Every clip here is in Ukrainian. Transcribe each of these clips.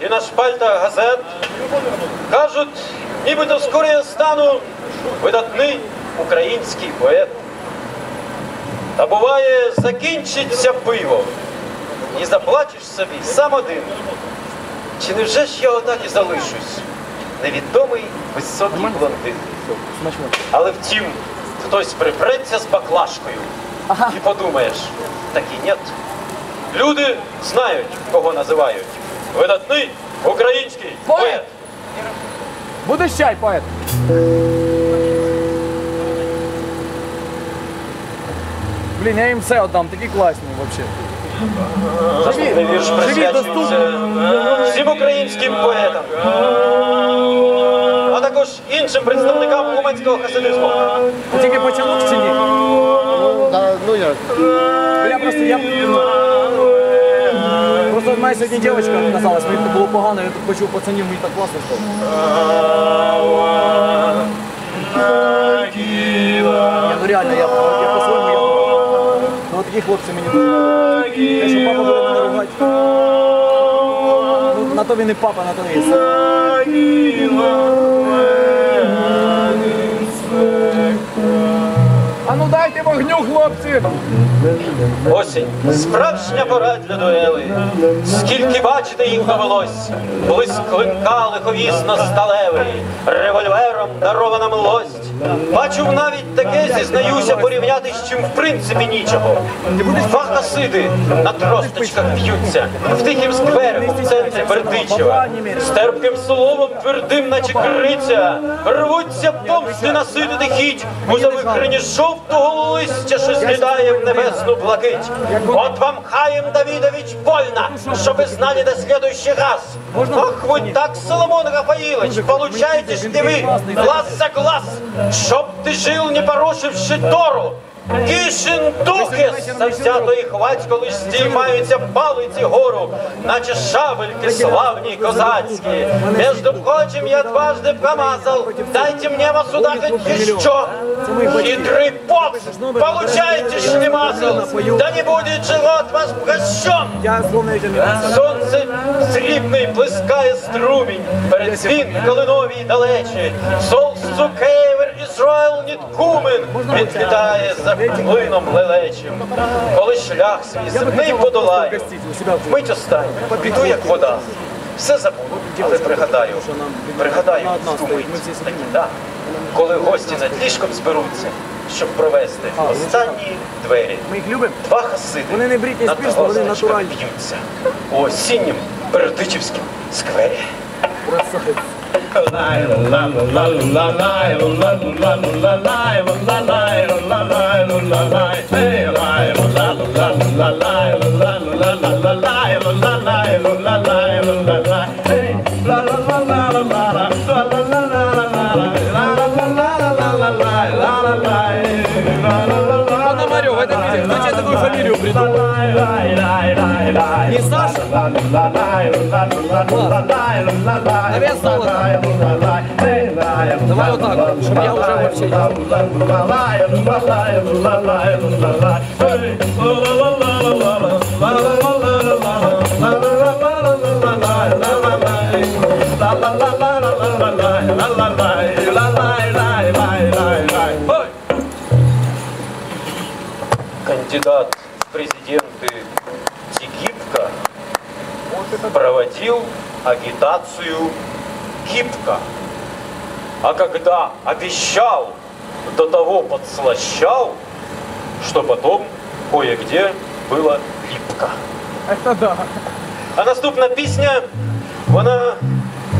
і на шпальтах газет. Кажуть, нібито скоро я стану видатний український поет. Та буває, закінчиться пиво, і заплачеш собі сам один. Чи невже ж я отак і залишусь? Невідомий високий блондин. Але втім, хтось припреться з баклажкою і подумаєш, так і нет. Люди знають, кого називають. Видатний український Поет! Будеш чай, поет? Блін, я їм все віддам, такі класні взагалі. Вірш живі, присвячується всім українським поетам, а також іншим представникам уманського хасидизму. Тільки початок чи ні? Ну як? Бля, просто я... В мене сьогодні дівчинка казалась, мені було погано, я тут почув пацанів, мені так класно стало. Я, ну реально, я, по-своєму. Ну от такі хлопці мені. Я що папа буде мене ругати. Ну, на то він і папа, на то і син. А ну дайте вогню, хлопці! Осінь справжня пора для дуели. Скільки бачити їх довелось, блиск клинка лиховісно сталевий, револьвером дарована млость. Бачив навіть таке, зізнаюся, порівняти з чим в принципі нічого. Два хасиди на тросточках б'ються, в тихім скверику в центрі Бердичева. З терпким словом твердим, наче криця, рвуться помсти наситити хіть у завихрені жовтого листя, що злітає в небесну блакить. От вам хаєм Давидович больно, щоб ви знали до следующий раз. Ох, ви так, Соломон Рафаилович, получаете ж ты ви, глаз за глаз, щоб ти жив, не порушивши Тору. Кишин духи завзятої хвацько лиш здіймаються палиці гору, наче шабельки славні козацькі. Между прочим, я дважды промазал, дайте мне вас ударить еще. Хитрый поп, получайте шлемазл, да не будет живот ваш прощен. Я словно этим не Сонце срібний плескає струмінь, перед світ калиновій далечі. Солсу кевер Ізраїл Ніткумен відлітає за клином лелечим. Коли шлях свій земний подолаю, мить останню, піду як вода. Все забуду, але пригадаю, пригадаю ту мить, такі, да, коли гості над ліжком зберуться, щоб провести останні двері. Ми їх любимо? Два хасиди Вони не Брітні на Спірс, вони тросточках натуральні. Б'ються у осіннім Бердичівському сквері. Пономарев, это где? Значит, я такую фамилию придумал. Не Саша? А вес золота. Давай вот так, вот, чтобы я уже вообще не Ой! Кандидат в президенты Тегибко проводил агитацию гибко. А когда обещал, до того подслащал, что потом кое-где было липко. Это да. А наступна пісня, вона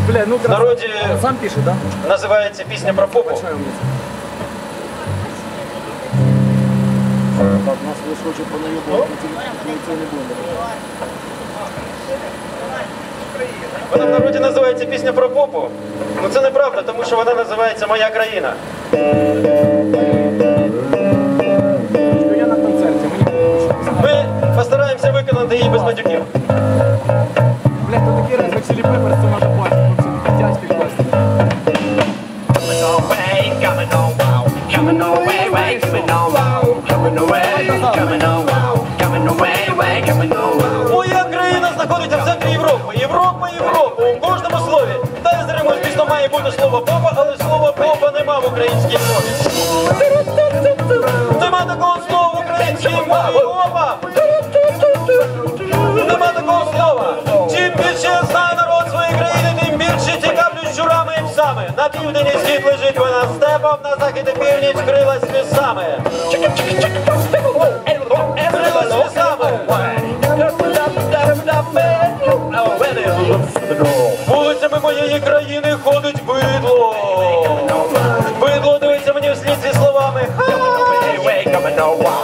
Бля, ну в народі Сам пишет, да? називається пісня про попу. Большая умница. Нас лише хоче понаїбувати, ми це не будемо. Вона в народі називається пісня про попу. Ну це неправда, тому що вона називається Моя країна. Я на концерте, Ми постараємося виконати її без матюків. Блядь, тут такі раз, як Чили Пепперс, це. Хлопці, дядьки класні. Coming away, coming on wow, coming away, way, coming on wow, Моя країна знаходиться в центрі Європи. Європа, Європа. У кожному слові. Та й зримо, має бути слово попа, але слова попа нема в українській мові. Нема такого слова в українській мові. Опа! На південні схід лежить вона степом, на захід і північ крилась лісами. Крилась лісами. Вулицями моєї країни ходить бидло. Бидло дивиться мені вслід зі словами.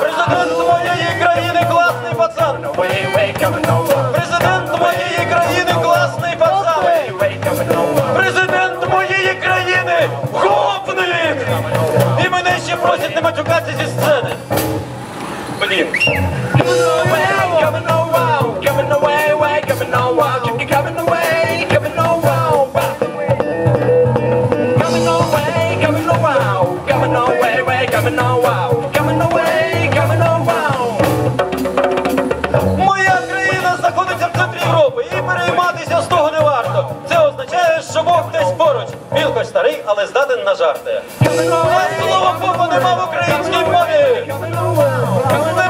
Президент моєї країни класний пацан. you. Coming away, coming away, coming away, way, coming away, chicken coming away, coming away. Coming away, coming away, coming away, way, coming away, coming away, coming away. Моя країна знаходиться в центрі Європи і перейматися з того не варто. Це означає, що Бог десь поруч. Він хоч старий, але здатен на жарти. Слово Бога нема в українській мові. Come on.